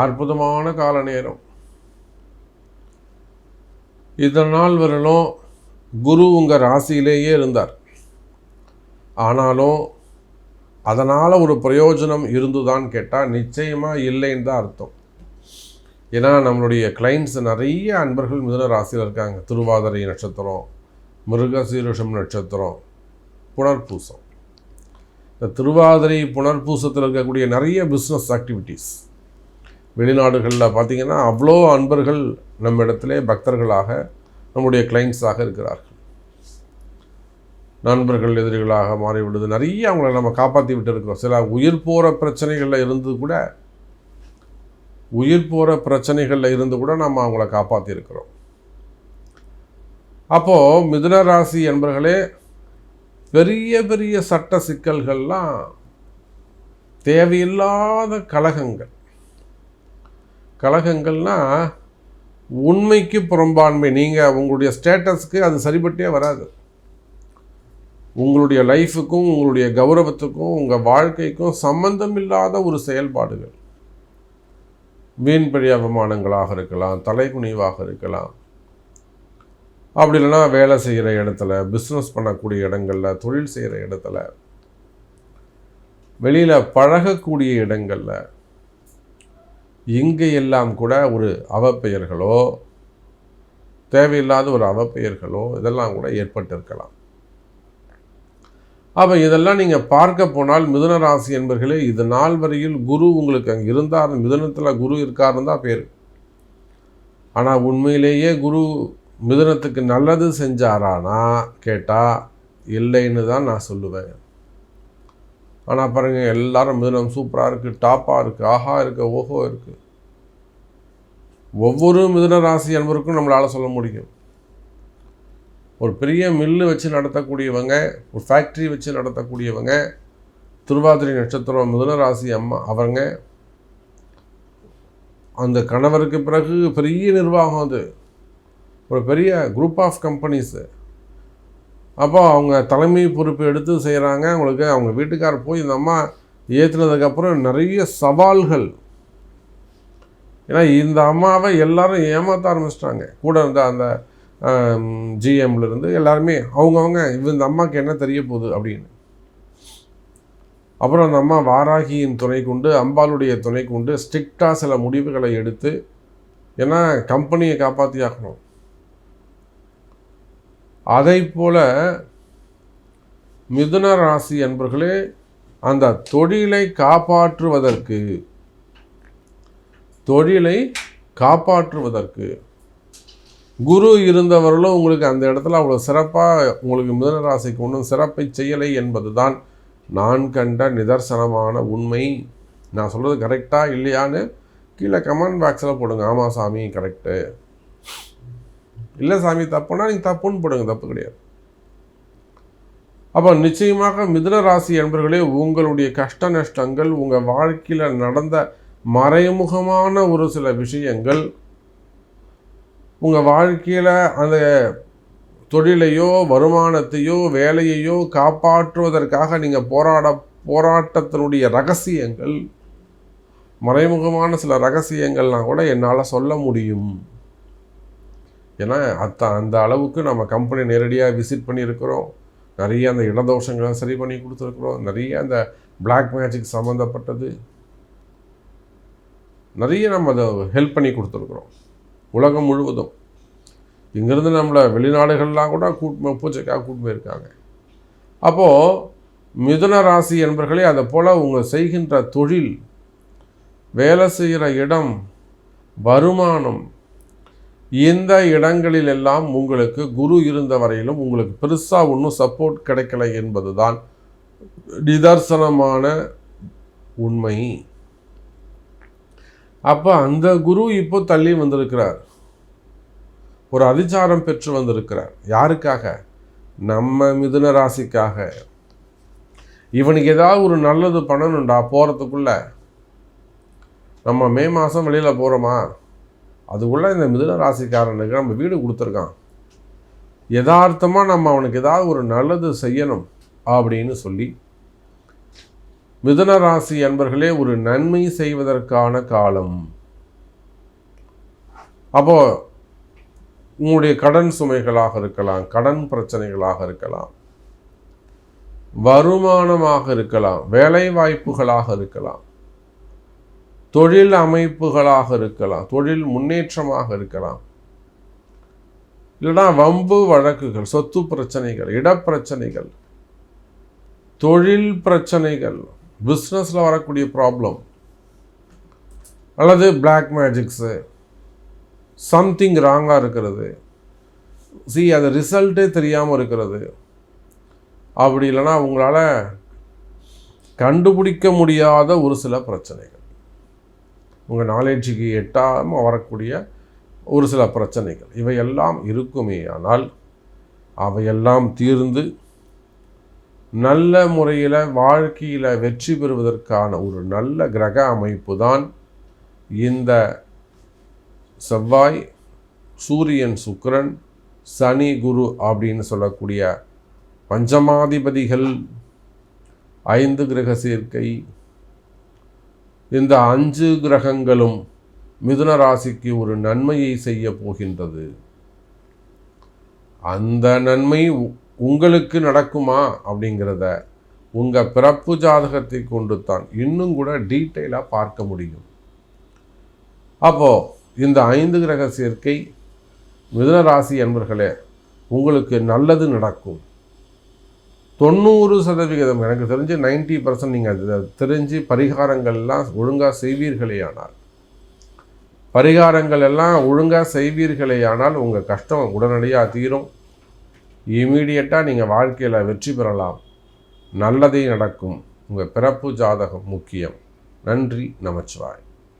அற்புதமான கால நேரம். இதனால் வரலும் குரு உங்கள் ராசியிலேயே இருந்தார். ஆனாலும் அதனால் ஒரு பிரயோஜனம் இருந்துதான் கேட்டால் நிச்சயமாக இல்லைன்னு தான் அர்த்தம். ஏன்னா நம்மளுடைய கிளைண்ட்ஸ் நிறைய அன்பர்கள் மிதன ராசியில் இருக்காங்க. திருவாதிரை நட்சத்திரம் மிருகசீருஷம் நட்சத்திரம் புனர்பூசம். இந்த திருவாதிரை புனர்பூசத்தில் இருக்கக்கூடிய நிறைய பிஸ்னஸ் ஆக்டிவிட்டீஸ் வெளிநாடுகளில் பார்த்திங்கன்னா அவ்வளோ அன்பர்கள் நம்ம இடத்துல பக்தர்களாக நம்முடைய கிளைண்ட்ஸாக இருக்கிறார்கள். நண்பர்கள் எதிரிகளாக மாறிவிடுது. நிறைய அவங்கள நம்ம காப்பாற்றி விட்டு இருக்கோம் சில உயிர் போகிற பிரச்சனைகளில் இருந்து கூட உயிர் போகிற பிரச்சனைகளில் இருந்து கூட நம்ம அவங்கள காப்பாற்றியிருக்கிறோம் அப்போது மிதுன ராசி என்பர்களே பெரிய பெரிய சட்ட சிக்கல்கள்லாம் தேவையில்லாத கலகங்கள் கழகங்கள்னால் உண்மைக்கு புறம்பான்மை நீங்கள் உங்களுடைய ஸ்டேட்டஸ்க்கு அது சரிபட்டே வராது. உங்களுடைய லைஃபுக்கும் உங்களுடைய கௌரவத்துக்கும் உங்கள் வாழ்க்கைக்கும் சம்பந்தம் இல்லாத ஒரு செயல்பாடுகள். வீண்பழி அவமானங்களாக இருக்கலாம் தலைக்குனிவாக இருக்கலாம். அப்படி இல்லைன்னா வேலை செய்கிற இடத்துல பிஸ்னஸ் பண்ணக்கூடிய இடங்களில் தொழில் செய்கிற இடத்துல வெளியில் பழகக்கூடிய இடங்களில் இங்கே எல்லாம் கூட ஒரு அவப்பெயர்களோ தேவையில்லாத ஒரு அவப்பெயர்களோ இதெல்லாம் கூட ஏற்பட்டிருக்கலாம். அப்போ இதெல்லாம் நீங்கள் பார்க்க போனால் மிதுன ராசி என்பர்களே இது நாள் வரையில் குரு உங்களுக்கு அங்கே இருந்தார். மிதுனத்தில் குரு இருக்காருன்னு தான் பேர். ஆனால் உண்மையிலேயே குரு மிதுனத்துக்கு நல்லது செஞ்சாரானா கேட்டால் இல்லைன்னு தான் நான் சொல்லுவேன். ஆனால் பாருங்கள் எல்லாரும் மிதுனம் சூப்பராக இருக்குது டாப்பாக இருக்குது ஆஹா இருக்குது ஓஹோ இருக்குது ஒவ்வொரு மிதுன ராசி அன்பருக்கும் நம்மளால் சொல்ல முடியும். ஒரு பெரிய மில்லு வச்சு நடத்தக்கூடியவங்க ஒரு ஃபேக்ட்ரி வச்சு நடத்தக்கூடியவங்க திருவாதிரை நட்சத்திரம் மிதுன ராசி அம்மா அவங்க அந்த கணவருக்கு பிறகு பெரிய நிர்வாகம் அது. ஒரு பெரிய குரூப் ஆஃப் கம்பெனிஸு அப்போ அவங்க தலைமை பொறுப்பு எடுத்து செய்கிறாங்க அவங்களுக்கு அவங்க வீட்டுக்காரர் போய் இந்த அம்மா ஏற்றுனதுக்கப்புறம் நிறைய சவால்கள். ஏன்னா இந்த அம்மாவை எல்லாரும் ஏமாற்ற ஆரம்பிச்சிட்டாங்க. கூட இருந்த அந்த ஜிஎம்லேருந்து எல்லாருமே அவங்கவுங்க இந்த அம்மாவுக்கு என்ன தெரிய போகுது? அப்படின்னு. அப்புறம் அந்த அம்மா வாராகியின் துணை கொண்டு அம்பாளுடைய துணை கொண்டு ஸ்ட்ரிக்டாக சில முடிவுகளை எடுத்து ஏன்னா கம்பெனியை காப்பாற்றி ஆகணும் அதை போல மிதுன ராசி என்பர்களே அந்த தொழிலை காப்பாற்றுவதற்கு தொழிலை காப்பாற்றுவதற்கு குரு இருந்தவர்களும் உங்களுக்கு அந்த இடத்துல அவ்வளோ சிறப்பாக உங்களுக்கு மிதுன ராசிக்கு ஒன்றும் சிறப்பை செய்யலை என்பது தான் நான் கண்ட நிதர்சனமான உண்மை. நான் சொல்கிறது கரெக்டாக இல்லையான்னு கீழே கமெண்ட் பாக்ஸில் போடுங்க. ஆமாம் சாமி கரெக்டு இல்லை சாமி தப்புனா நீங்கள் தப்புன்னு போடுங்க தப்பு கிடையாது. அப்போ நிச்சயமாக மிதுன ராசி என்பர்களே உங்களுடைய கஷ்ட நஷ்டங்கள் உங்கள் வாழ்க்கையில் நடந்த மறைமுகமான ஒரு சில விஷயங்கள் உங்கள் வாழ்க்கையில் அந்த தொழிலையோ வருமானத்தையோ வேலையையோ காப்பாற்றுவதற்காக நீங்கள் போராட போராட்டத்தினுடைய ரகசியங்கள் மறைமுகமான சில ரகசியங்கள்லாம் கூட என்னால் சொல்ல முடியும். ஏன்னா அத்த அந்த அளவுக்கு நம்ம கம்பெனி நேரடியாக விசிட் பண்ணியிருக்கிறோம். நிறைய அந்த இடதோஷங்களை சரி பண்ணி கொடுத்துருக்குறோம். நிறைய அந்த பிளாக் மேஜிக் சம்மந்தப்பட்டது நிறைய நம்ம அதை ஹெல்ப் பண்ணி கொடுத்துருக்குறோம். உலகம் முழுவதும். இங்கேருந்து நம்மளை வெளிநாடுகள்லாம் கூட கூட்டு பூஜைக்காக கூட்டு போயிருக்காங்க அப்போது மிதுன ராசி என்பர்களே அதை போல் உங்கள் செய்கின்ற தொழில் வேலை செய்கிற இடம் வருமானம் இந்த இடங்களில் எல்லாம் உங்களுக்கு குரு இருந்த வரையிலும் உங்களுக்கு பெருசாக ஒன்றும் சப்போர்ட் கிடைக்கல என்பது தான் நிதர்சனமான உண்மை. அப்போ அந்த குரு இப்போ தள்ளி வந்திருக்கிறார். ஒரு அதிச்சாரம் பெற்று வந்திருக்கிறார். யாருக்காக? நம்ம மிதுன ராசிக்காக. இவனுக்கு ஏதாவது ஒரு நல்லது பண்ணணும்டா போகிறதுக்குள்ள நம்ம மே மாதம் வெளியில் போகிறோமா அதுக்குள்ளே இந்த மிதுன ராசிக்காரனுக்கு நம்ம வீடு கொடுத்துருக்கான். யதார்த்தமாக நம்ம அவனுக்கு ஏதாவது ஒரு நல்லது செய்யணும் அப்படின்னு சொல்லி மிதுன ராசி அன்பர்களே ஒரு நன்மை செய்வதற்கான காலம். அப்போ உங்களுடைய கடன் சுமைகளாக இருக்கலாம் கடன் பிரச்சனைகளாக இருக்கலாம் வருமானமாக இருக்கலாம் வேலை வாய்ப்புகளாக இருக்கலாம். தொழில் அமைப்புகளாக இருக்கலாம் தொழில் முன்னேற்றமாக இருக்கலாம். இல்லைனா வம்பு வழக்குகள் சொத்து பிரச்சனைகள் இடப்பிரச்சனைகள் தொழில் பிரச்சனைகள் பிஸ்னஸில் வரக்கூடிய ப்ராப்ளம் அல்லது பிளாக் மேஜிக்ஸு சம்திங் ராங்காக இருக்கிறது. சி அது ரிசல்ட்டே தெரியாமல் இருக்கிறது. அப்படி இல்லைன்னா உங்களால் கண்டுபிடிக்க முடியாத ஒரு சில பிரச்சனைகள். உங்கள் நாலேஜுக்கு எட்டாமல் வரக்கூடிய ஒரு சில பிரச்சனைகள். இவையெல்லாம் இருக்குமே ஆனால் அவையெல்லாம் தீர்ந்து நல்ல முறையில் வாழ்க்கையில் வெற்றி பெறுவதற்கான ஒரு நல்ல கிரக அமைப்பு தான் இந்த செவ்வாய் சூரியன் சுக்கரன் சனி குரு அப்படின்னு சொல்லக்கூடிய பஞ்சமாதிபதிகள் ஐந்து கிரக சேர்க்கை இந்த அஞ்சு கிரகங்களும் மிதுன ராசிக்கு ஒரு நன்மையை செய்ய போகின்றது. அந்த நன்மை உ- உங்களுக்கு நடக்குமா அப்படிங்கிறத உங்கள் பிறப்பு ஜாதகத்தை கொண்டு தான் இன்னும் கூட டீட்டெயிலாக பார்க்க முடியும். அப்போது இந்த ஐந்து கிரக சேர்க்கை மிதுன ராசி என்பர்களே உங்களுக்கு நல்லது நடக்கும். தொண்ணூறு சதவிகிதம் எனக்கு தெரிஞ்சு நைன்டி பர்சன்ட் நீங்கள் அது தெரிஞ்சு பரிகாரங்கள்லாம் ஒழுங்காக செய்வீர்களேயானால். பரிகாரங்கள் எல்லாம் ஒழுங்காக செய்வீர்களேயானால் உங்கள் கஷ்டம் உடனடியாக தீரும். இமீடியட்டாக நீங்கள் வாழ்க்கையில் வெற்றி பெறலாம். நல்லதே நடக்கும். உங்கள் பிறப்பு ஜாதகம் முக்கியம். நன்றி நமச்சிவாய்